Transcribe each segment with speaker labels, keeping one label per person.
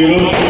Speaker 1: ఈరోజు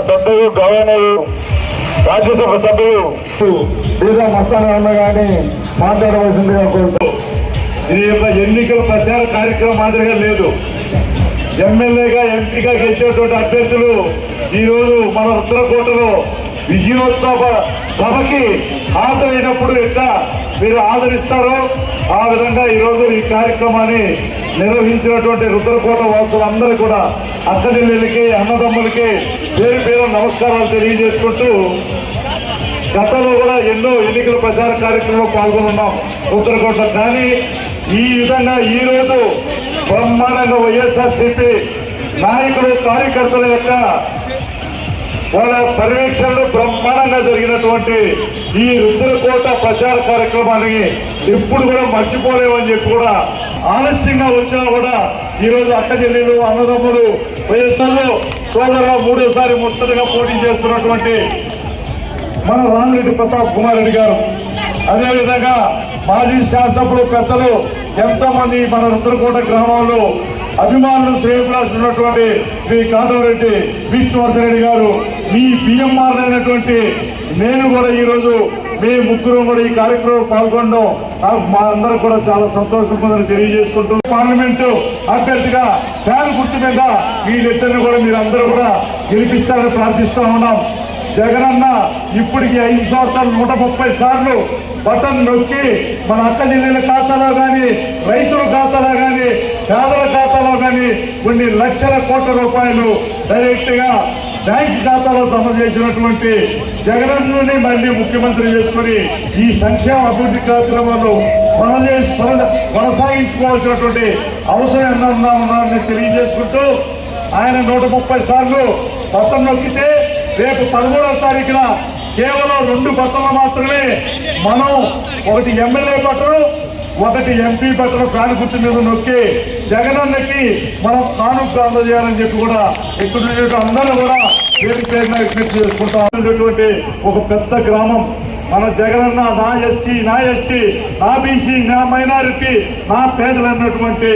Speaker 1: పెద్దలు గవర్నరు రాజ్యసభ సభ్యులు. శ్రీరామ్ మస్తానన్న గారిని మాట్లాడవలసిందిగా కోరుతూ. ఇది యొక్క ఎన్నికల ప్రచార కార్యక్రమం మాదిరిగా లేదు. ఎమ్మెల్యేగా ఎంపీగా గెలిచేటువంటి అభ్యర్థులు ఈరోజు మన ఉత్తరకోటలో విజయోత్సవ సభకి హాజరైనప్పుడు ఎట్లా మీరు ఆదరిస్తారో ఆ విధంగా ఈరోజు ఈ కార్యక్రమాన్ని నిర్వహించినటువంటి రుద్రకోట వాసులందరూ కూడా అక్కడిల్లకి అన్నదమ్ములకి పేరు పేరు నమస్కారాలు తెలియజేసుకుంటూ గతంలో కూడా ఎన్నో ఎన్నికల ప్రచార కార్యక్రమంలో పాల్గొనున్నాం ఉత్తరకోట కానీ ఈ విధంగా ఈ రోజు బ్రహ్మాండంగా వైఎస్ఆర్సీపీ నాయకులు కార్యకర్తల యొక్క వాళ్ళ పర్యవేక్షణలో బ్రహ్మాండంగా జరిగినటువంటి ఈ రుద్రకోట ప్రచార కార్యక్రమాన్ని ఎప్పుడు కూడా మర్చిపోలేమని చెప్పి కూడా ఆలస్యంగా వచ్చినా కూడా ఈరోజు అక్క చెల్లెలు అన్నదమ్ములు వైఎస్ఆర్లో సోదరుగా మూడోసారి ముత్తడిగా పోటీ చేస్తున్నటువంటి మన రామిరెడ్డి ప్రతాప్ కుమార్ రెడ్డి గారు. అదేవిధంగా మాజీ శాసనసభ్యులు పెద్దలు ఎంతమంది మన రుద్రకోట గ్రామంలో అభిమానులు శ్రేయభిలాషులు ఉన్నటువంటి శ్రీ కాదవరెడ్డి విష్ణువర్ధన్ రెడ్డి గారు మీ పిఎంఆర్ అయినటువంటి నేను కూడా ఈరోజు మీ ముగ్గురు కూడా ఈ కార్యక్రమం పాల్గొనడం మా అందరూ కూడా చాలా సంతోషంగా ఉందని తెలియజేసుకుంటూ పార్లమెంటు అభ్యర్థిగా ఫ్యాన్ గుర్తు మీద వీళ్ళిద్దరిని కూడా మీరు అందరూ కూడా గెలిపిస్తారని ప్రార్థిస్తా ఉన్నాం. జగనన్న ఇప్పటికి ఐదు సంవత్సరాలు నూట ముప్పై సార్లు బటన్ నొక్కి మన అక్క ఖాతాలో కానీ రైతుల ఖాతాలో కానీ పేదల ఖాతాలో కానీ కొన్ని లక్షల కోట్ల రూపాయలు డైరెక్ట్గా బ్యాంక్ ఖాతాలో జమ చేసినటువంటి జగనన్నని మళ్ళీ ముఖ్యమంత్రి చేసుకుని ఈ సంక్షేమ అభివృద్ధి కార్యక్రమాలు కొనసాగించుకోవాల్సినటువంటి అవసరం ఎన్నో ఉన్నామని తెలియజేసుకుంటూ ఆయన నూట ముప్పై సార్లు పత్రం నొక్కితే రేపు పదమూడవ తారీఖున కేవలం రెండు బట్టలు మాత్రమే మనం ఒకటి ఎమ్మెల్యే పట్టణం ఒకటి ఎంపీ పట్టణం కానుగుర్తు మీద నొక్కి జగనన్నకి మనం కానుక అందజేయాలని చెప్పి కూడా ఇక్కడ అందరూ కూడా పేరు పేరున విజ్ఞప్తి చేసుకుంటాం ఒక పెద్ద గ్రామం మన జగనన్న నా ఎస్సీ నా ఎస్టీ నా బీసీ నా మైనారిటీ నా పేదలు అన్నటువంటి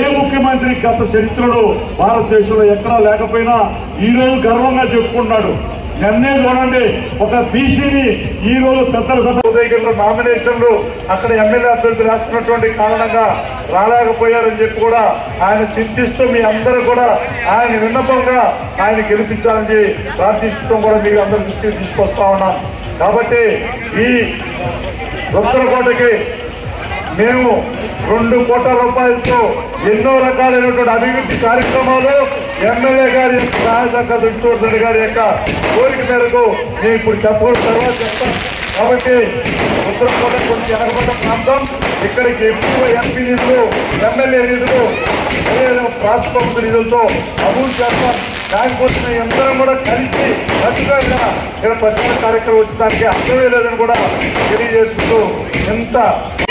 Speaker 1: ఏ ముఖ్యమంత్రి గత చరిత్రలో భారతదేశంలో ఎక్కడా లేకపోయినా ఈరోజు గర్వంగా చెప్పుకున్నాడు నిన్నే చూడండి ఒక బీసీని ఈ రోజు పెద్దల సభ నామినేషన్లు అక్కడ ఎమ్మెల్యే అభ్యర్థి రాస్తున్నటువంటి కారణంగా రాలేకపోయారని చెప్పి కూడా ఆయన చింతిస్తూ మీ అందరూ కూడా ఆయన విన్నపంగా ఆయన గెలిపించాలని ప్రార్థించడం కూడా మీకు అందరి దృష్టికి తీసుకొస్తా ఉన్నాం. కాబట్టి ఈ ఉత్తరకోటకి మేము రెండు కోట్ల రూపాయలతో ఎన్నో రకాలైనటువంటి అభివృద్ధి కార్యక్రమాలు ఎమ్మెల్యే గారి సహాయ శాఖ దుర్చోర్ధన్ గారి యొక్క కోరిక మేరకు నేను ఇప్పుడు చెప్పడం తర్వాత చెప్తాను కాబట్టి ఉత్తరకోట కొంచెం వెనకబడ్డ ప్రాంతం ఇక్కడికి ఎక్కువ ఎంపీ నిధులు ఎమ్మెల్యే నిధులు అదేవిధంగా నిధులతో అభివృద్ధి చేస్తాం. దానికోసం అందరం కూడా కలిసి ఖచ్చితంగా ఇక్కడ ప్రచార కార్యక్రమం వచ్చడానికి అర్థమే లేదని కూడా తెలియజేస్తూ ఎంత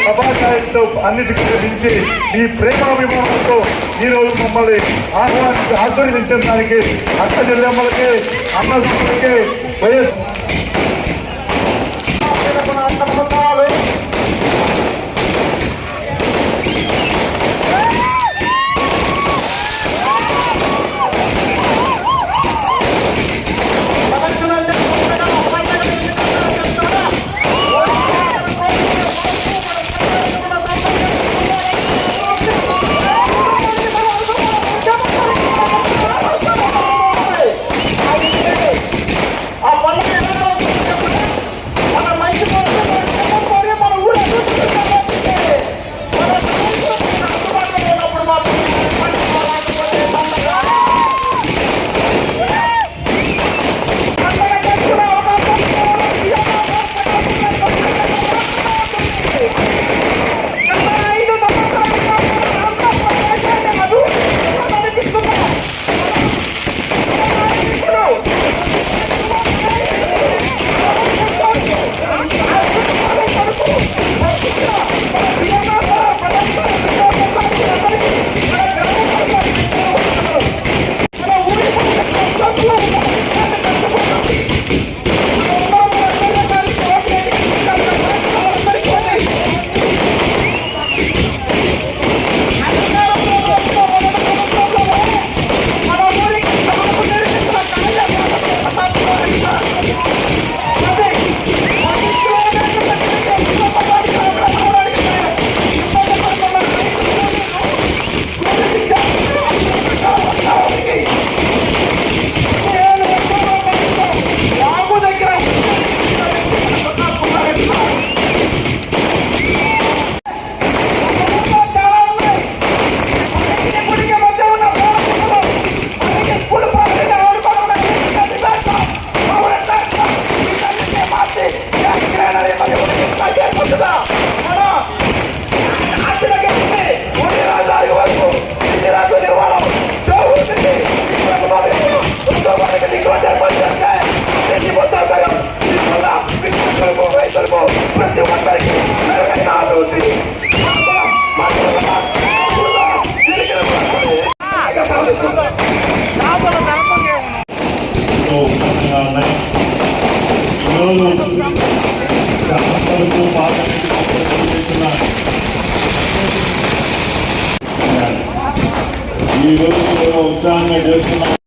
Speaker 1: సభాచాయంతో అన్నిటికీ మించి ఈ ప్రేమాభిమానంతో ఈరోజు మమ్మల్ని ఆహ్వానించి ఆశీర్వదించడానికి అక్క జిల్లమ్మలకి అన్నదమ్ములకి వైఎస్
Speaker 2: ఎంతో ఉన్నతంగా ఉన్నాయి ఈరోజు బాగా ఈ రోజు ఉత్సాహంగా చేస్తున్నాం